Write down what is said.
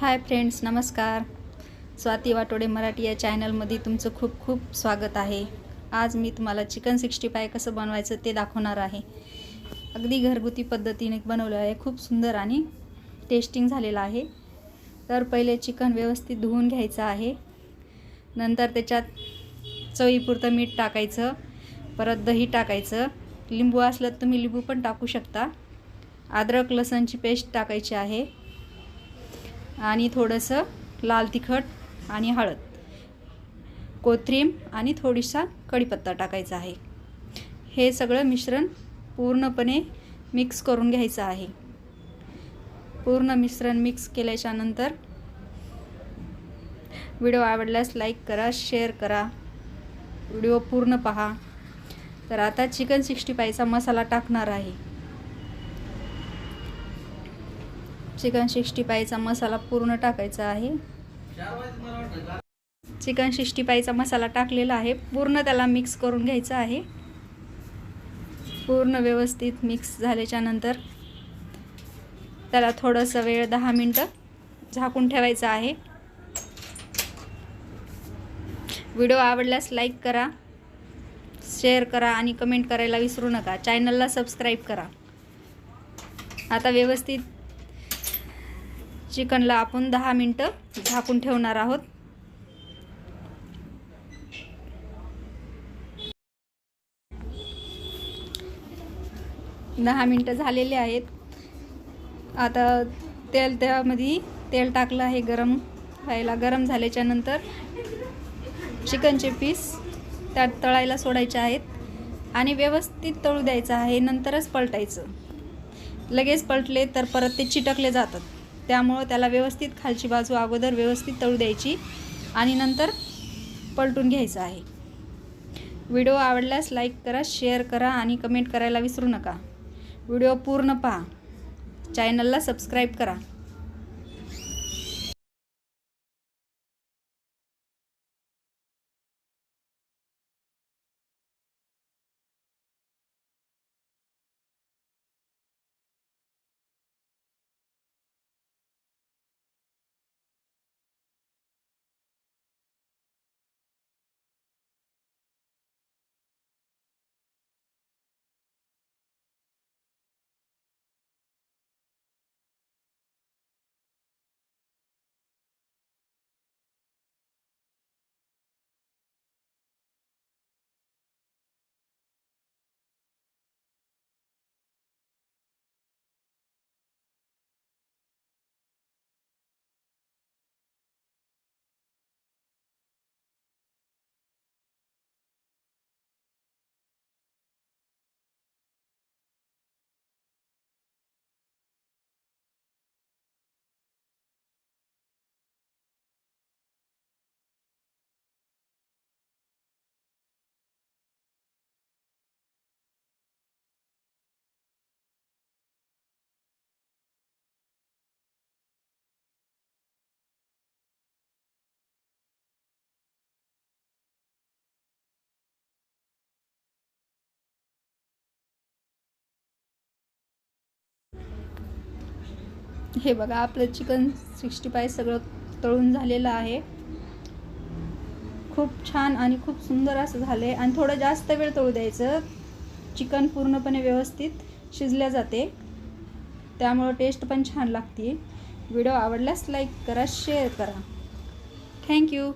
Hi friends नमस्कार. स्वाती वाटोडे मराठी या चॅनलमध्ये तुमचं खूप खूप स्वागत आहे. आज मी तुम्हाला चिकन सिक्स्टी फाय कसं बनवायचं ते दाखवणार आहे. अगदी घरगुती पद्धतीने बनवलं आहे. खूप सुंदर आणि टेस्टिंग झालेलं आहे. तर पहिले चिकन व्यवस्थित धुवून घ्यायचं आहे. नंतर त्याच्यात चवीपुरतं मीठ टाकायचं. परत दही टाकायचं. लिंबू असलं तर तुम्ही लिंबू पण टाकू शकता. अद्रक लसणची पेस्ट टाकायची आहे. आणि थोडंसं लाल तिखट आणि हळद. कोथिंब आणि थोडीसा कढीपत्ता टाकायचा आहे. हे सगळं मिश्रण पूर्णपणे मिक्स करून घ्यायचं आहे. पूर्ण मिश्रण मिक्स केल्याच्यानंतर व्हिडिओ आवडल्यास लाईक करा शेअर करा. व्हिडिओ पूर्ण पहा. तर आता चिकन सिक्स्टी फायचा मसाला टाकणार आहे. चिकन सिक्स्टी फायचा मसाला पूर्ण टाकायचा आहे. चिकन सिक्स्टी फायचा मसाला टाकलेला आहे. पूर्ण त्याला मिक्स करून घ्यायचं आहे. पूर्ण व्यवस्थित मिक्स झाल्याच्यानंतर त्याला थोडंसं वेळ दहा मिनटं झाकून ठेवायचं आहे. व्हिडिओ आवडल्यास लाईक करा शेअर करा आणि कमेंट करायला विसरू नका. चॅनलला सबस्क्राईब करा. आता व्यवस्थित चिकनला आपण दहा मिनटं झाकून ठेवणार आहोत. दहा मिनटं झालेले आहेत. आता तेल त्यामध्ये तेल टाकलं आहे गरम व्हायला. गरम झाल्याच्यानंतर चिकनचे पीस त्यात तळायला सोडायचे आहेत आणि व्यवस्थित तळू द्यायचं आहे. नंतरच पलटायचं. लगेच पलटले तर परत ते चिटकले जातात. त्यामुळं त्याला व्यवस्थित खालची बाजू अगोदर व्यवस्थित तळू द्यायची आणि नंतर पलटून घ्यायचं आहे. व्हिडिओ आवडल्यास लाईक करा शेअर करा आणि कमेंट करायला विसरू नका. व्हिडिओ पूर्ण पहा. चॅनलला सबस्क्राईब करा. हे बघा आपलं चिकन सिक्स्टी फाय सगळं तळून झालेलं आहे. खूप छान आणि खूप सुंदर असं झालं आहे आणि थोडं जास्त वेळ तळू द्यायचं. चिकन पूर्णपणे व्यवस्थित शिजल्या जाते. त्यामुळं टेस्ट पण छान लागते व्हिडिओ आवडल्यास लाईक करा शेअर करा. थँक्यू